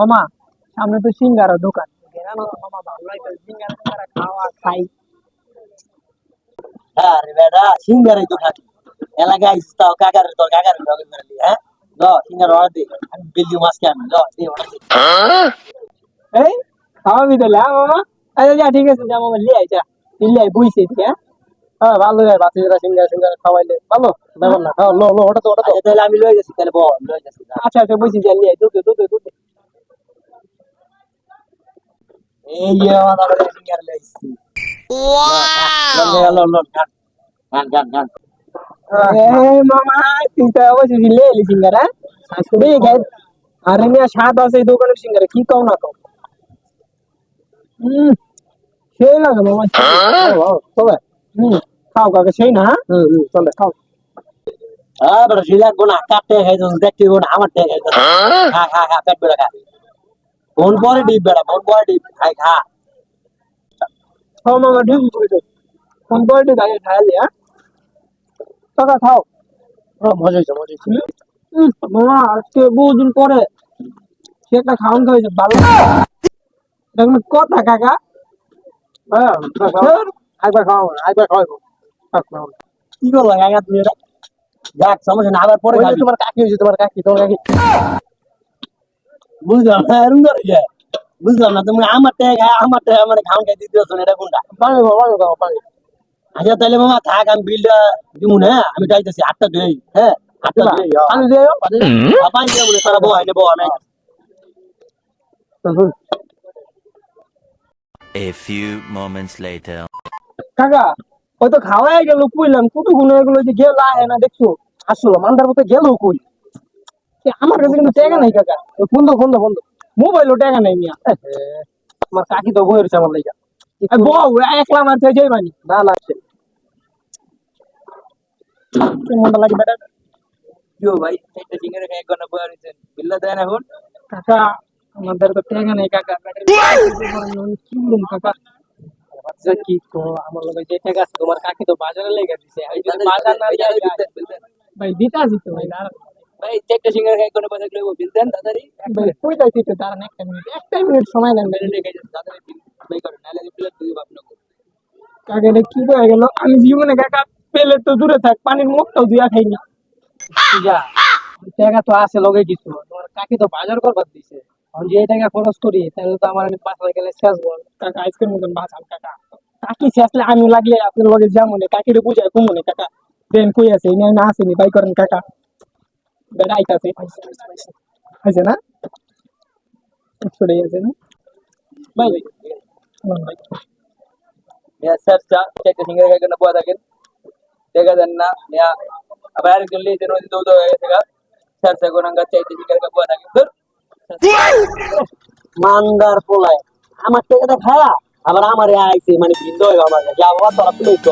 মামা সামনে তো সিঙ্গারা দোকান। মামা ভালো লাগে সিঙ্গারা সিঙ্গারা খাওয়া খাই। আরে বেটা সিঙ্গারে তো খাবি এলাকায় আইসিস তাও কাকারে তোর কাকারে ঢগে মেরে হ্যাঁ? ল সিঙ্গার অর্ডার দে। আমি বিল্ডিং মাছকে আমি ল দে অর্ডার দে। এই খাওয়াবি তাহলে হ্যাঁ মামা? আচ্ছা যা ঠিক আছে যা মামা লিয়ে আয় যা। লিয়ে আয় বুঝছি ঠিক হ্যাঁ? হ্যাঁ ভালো যায় বাচ্চারা সিঙ্গারা সিঙ্গারা খাওয়াইলে ভালো? ব্যাপার না খাও লো লো ওটা তো ওটা তো আচ্ছা তাহলে আমি লয়ে যাচ্ছি তাহলে বল লয়ে যাচ্ছি আচ্ছা আচ্ছা বুঝছি যা লিয়ে আয় দুধ দে, দুধ দুধ আরে মিয়া স্বাদ আছে দোকানের সিঙ্গারা কি কও না কও হুম সেই লাগে মামা চলে হুম খাও কাকে সেই না? হুম চলে খাও বেটা সেই লাগবো না কাটতে খাইতো দেখতে না আমার খাইতো খা খা খা পেট বেড়া খা ফোন পরে ডিপ বেড়া ফোন পরে ডিপ খাই খা। খাও মামা বলেছ ফোন করে দিই গাড়ি খাইলি হ্যাঁ? টাকা খাও। মজা হয়েছে মজা হয়েছে। মামা আজকে বহুদিন পরে সে একটা খাওয়ান খাওয়াইছে ভালো। দেখুন কথা কাকা? হ্যাঁ একবার খাওয়াবো না, একবার খাওয়াবো কি করল কাকা তুমি যাক সমস্যা না আবার পরে তোমার কাকি হয়েছে তোমার কাকি তোমার কাকি। বুঝলাম না এরকম করে যে বুঝলাম না তুমি আমার টাকা খায় আমার টাকা খাওয়ান খাই দিতে এটা কোনটা? পানি পানি পানি আচ্ছা তাহলে মামা থাক আমি বিলটা দিব না আমি যাইতেছি আটটা দেই হ্যাঁ? আটটা দেই পানি দিও পানি দিয়ে বলে তারা বহাই নেব আমি A few moments later. কাকা ওই তো খাওয়াই গেল কইলামগুলো এগুলো যে গেল আয় না দেখছ? আসলো মান্দার মতো গেল কই? আমার কাছে কিন্তু টাকা নাই কাকা। বন্ধ বন্ধ বন্ধ মোবাইলও টাকা নাই মিয়া। আমার কাকি তো বই আমার লাইগা বউ একলা মারতে যাই বানি। না না মনটা লাগে বেটা। ভাই একটা রয়েছেন বিল্লা না এখন? কাকা আমাদের তো টাকা নেই কাকা। কাকা? আচ্ছা কি আমার লগে যে টাকা আছে তোমার কাকি তো বাজারে লেগে দিছে। বাজার না ভাই। দিতে। ভাই দাঁড়ান ভাই চারটা সিঙ্গারে খাই কোনো পয়সা লাগবে বিল দেন তাড়াতাড়ি ভাই কইতাছি তো দাঁড়ান একটা মিনিট একটা মিনিট সময় দেন ভাই। রেখে যান তাড়াতাড়ি বিল পে করেন নাহলে বিল দিয়ে আপনাকে কাকা এটা কি করে গেল? আমি জীবনে কাকা পেলে তো দূরে থাক পানির মুখটাও দিয়া খাইনি যা। টাকা তো আছে লগে কিছু। তোমার কাকি তো বাজার করবার দিছে। আমি যে টাকা খরচ করি তাহলে তো আমার আমি হাজার গেলে শেষ বল। কাকা আজকের মতন বাঁচান কাকা। কাকি শেষলে আমি লাগলে আপনার লগে যেমন কাকিরে বুঝায় কমনে কাকা। দেন কই আছে না আসেনি বাই করেন কাকা। বেড়া আইতাছে আছে না ছড়ে আছে না ভাই ভাই ভাই মেয়া স্যার চা চারটা সিঙ্গারে খাই কোনো বয়া থাকেন দেখা দেন না মেয়া আবার আরেকজন লিয়ে দেন ওই দৌদ হয়ে গেছে গা স্যার স্যার কোনো চারটা সিঙ্গারে খাই বয়া থাকেন ধর মান্দার পোলায় আমার টাকাটা খায়া আবার আমার আইছে মানে ভিন্ন হয়ে আমার যা বাবা তোরা প্লেট